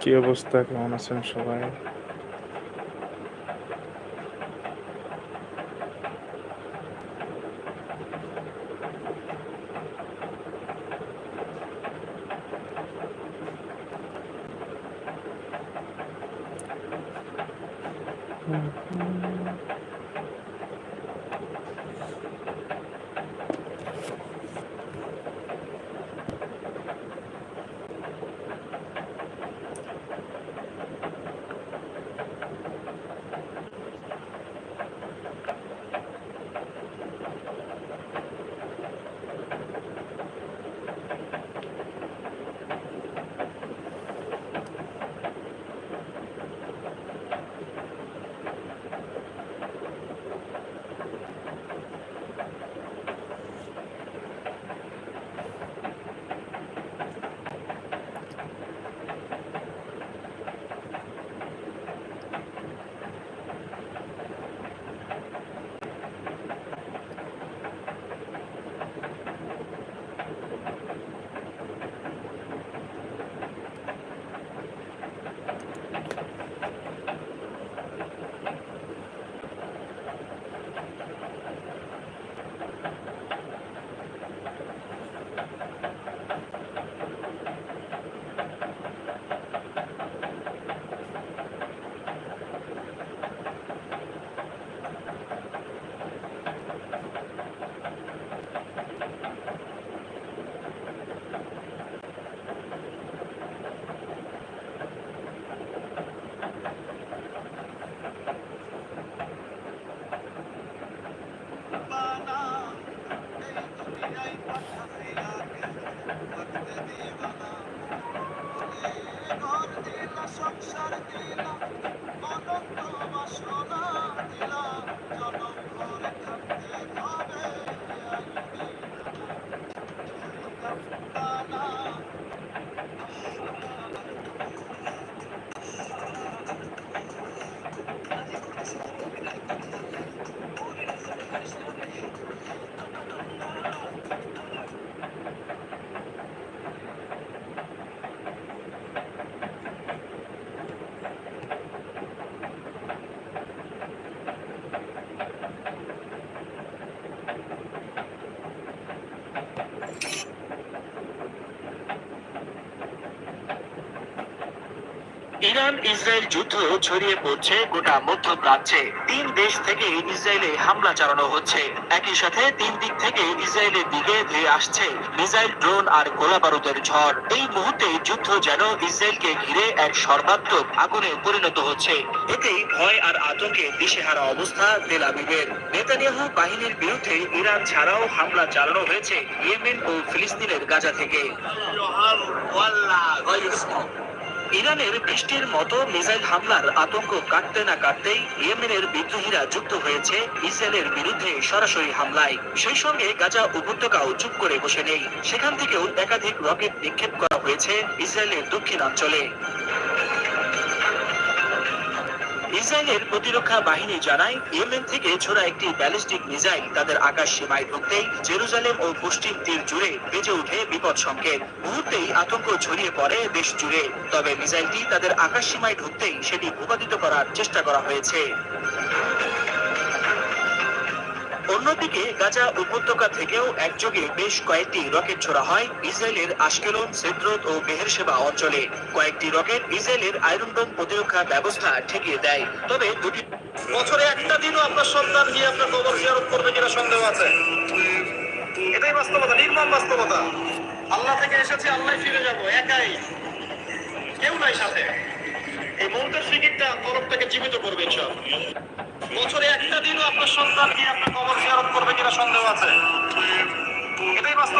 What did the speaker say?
কি অবস্থা? কেমন আছেন সবাই? সংসার দিলাম ইরান ইসরায়েল যুদ্ধ ছড়িয়ে পড়ছে গোটা মধ্যপ্রাচ্যে। তিন দেশ থেকে ইসরায়েলে হামলা চালানো হচ্ছে। একই সাথে তিন দিক থেকে ইসরায়েলের দিকে ধেয়ে আসছে মিসাইল, ড্রোন আর গোলা বারুদের ঝড়। এই মুহূর্তে যুদ্ধ যেন ইসরায়েলকে ঘিরে এক সর্বাত্মক আগুনে পরিণত হচ্ছে। এতেই ভয় আর আতঙ্কে দিশেহারা অবস্থা তেল আবিবের। নেতানিয়াহু বাহিনীর বিরুদ্ধে ইরান ছাড়াও হামলা চালানো হয়েছে ইয়েমেন ও ফিলিস্তিনের গাজা থেকে। ইরানের বৃষ্টির মতো মিসাইল হামলার আতঙ্ক কাটতে না কাটতেই ইয়েমেনের বিদ্রোহীরা যুক্ত হয়েছে ইসরায়েলের বিরুদ্ধে সরাসরি হামলায়। সেই সঙ্গে গাজা উপত্যকাও চুপ করে বসে নেই। সেখান থেকেও একাধিক রকেট নিক্ষেপ করা হয়েছে ইসরায়েলের দক্ষিণাঞ্চলে। ইসরায়েলের প্রতিরক্ষা বাহিনী জানায়, ইয়েমেন থেকে ছোড়া একটি ব্যালিস্টিক মিসাইল তাদের আকাশ সীমায় ঢুকতেই জেরুজালেম ও পশ্চিম তীর জুড়ে বেজে উঠে বিপদ সংকেত। মুহূর্তেই আতঙ্ক ছড়িয়ে পড়ে দেশ জুড়ে, তবে মিসাইলটি তাদের আকাশ সীমায় ঢুকতেই সেটি ভূপাতিত করার চেষ্টা করা হয়েছে। অন্যদিকে গাজা উপত্যকা থেকেও একযোগে বেশ কয়েকটি রকেট ছোড়া হয় ইসরায়েলের আশকেলন সেদ্রত ও বেহেরসেবা অঞ্চলে। কয়েকটি রকেট ইসরায়েলের আয়রনডোম প্রতিরক্ষা ব্যবস্থা ঠেকিয়ে দেয়। তবে দুটি বছরে একটা দিনও আপনার সন্তান গিয়ে আপনার কবর জিয়ারত করবে কিনা সন্দেহ আছে? এটাই বাস্তবতা, নির্মম বাস্তবতা। আল্লাহ থেকে এসেছে, আল্লাহ ফিরে যাব, একাই। কেউ নাই সাথে। এই মন্ত্রের ফিকিরটা কলমটাকে জীবিত করবে সব বছরে একটা দিনও আপনার সন্তান কি আপনার কবর জিয়ারত করবে কিনা সন্দেহ আছে? এটাই বাস্তব